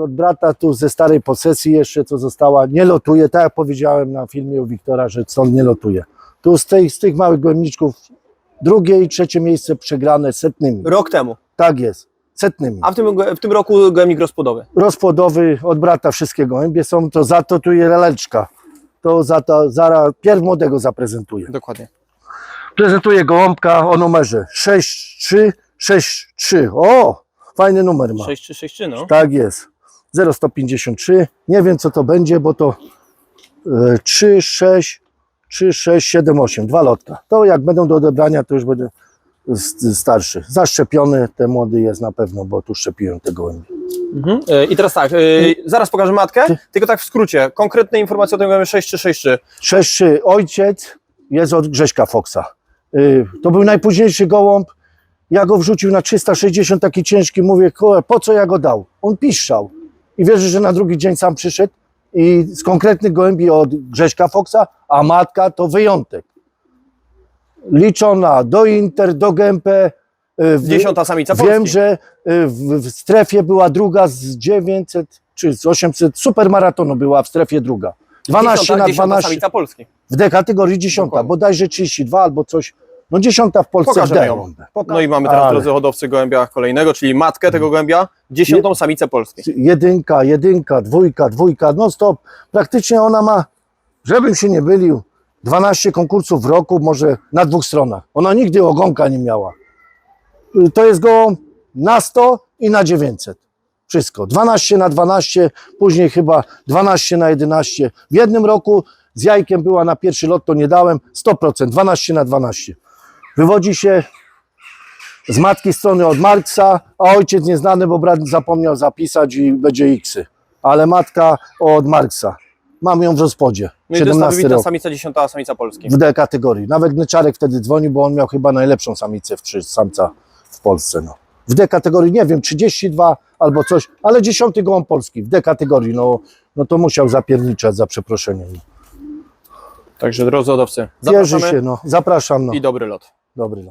od brata tu ze starej posesji jeszcze, co została, nie lotuje, tak jak powiedziałem na filmie u Wiktora, że stąd nie lotuje. Tu z, tej, z tych małych gołębniczków drugie i trzecie miejsce przegrane setnymi. Rok temu. Tak jest, setnymi. A w tym, w tym roku gołębnik rozpłodowy. Rozpłodowy od brata wszystkie gołębie są, to za to tu jest laleczka. To za to, zaraz pierw młodego zaprezentuję. Dokładnie. Prezentuję gołąbka o numerze 6363. O, fajny numer ma. 6363, no. Tak jest. 0153. Nie wiem co to będzie, bo to e, 3, 6, 3, 6, 7, 8. Dwa lotka. To jak będą do odebrania, to już będę s- starszy. Zaszczepiony ten młody jest na pewno, bo tu szczepiłem te gołębie. Mhm. E, I teraz tak, e, zaraz pokażę matkę, tylko tak w skrócie. Konkretne informacje o tym gołębiu 6363. 6, 3. Ojciec jest od Grześka Foxa. Y, To był najpóźniejszy gołąb. Ja go wrzucił na 360, taki ciężki. Mówię, "Kurwa, po co ja go dał? On piszczał. I wierzę, że na drugi dzień sam przyszedł i z konkretnych gołębi od Grześka Foxa, a matka to wyjątek. Liczona do Inter, do Gępę. y, w- Dziesiąta samica Wiem, Polski. że y, w, w strefie była druga z 900 czy z 800, supermaratonu była w strefie druga. 12 dziesiąta, na dziesiąta 12. samica Polski. W D kategorii dziesiąta, Dokładnie. bodajże 32 albo coś. No dziesiąta w Polsce w Pokażemy D. ją. No i mamy teraz, Ale drodzy hodowcy, gołębia kolejnego, czyli matkę tego gołębia, dziesiątą samicę Polski. Jedynka, jedynka, dwójka, dwójka, no stop. Praktycznie ona ma, żebym się nie bylił, 12 konkursów w roku, może na dwóch stronach. Ona nigdy ogonka nie miała. Y, To jest gołąb na 100 i na 900. Wszystko. 12 na 12, później chyba 12 na 11. W jednym roku z jajkiem była na pierwszy lot, to nie dałem, 100%, 12 na 12. Wywodzi się z matki strony od Marksa, a ojciec nieznany, bo brat zapomniał zapisać i będzie X. Ale matka od Marksa. Mam ją w rozpodzie. No i to jest ta 17 wybitna rok. samica, dziesiąta samica Polski. W D kategorii. Nawet Gneczarek wtedy dzwonił, bo on miał chyba najlepszą samicę w trzy samca w Polsce. No. W D kategorii, nie wiem, 32 albo coś, ale dziesiąty gołąb polski w D kategorii. No, no to musiał zapierniczać za przeproszeniem. Także drodzy hodowcy, Wierzy zapraszamy się, no. Zapraszam, no. i dobry lot. Dobry, no.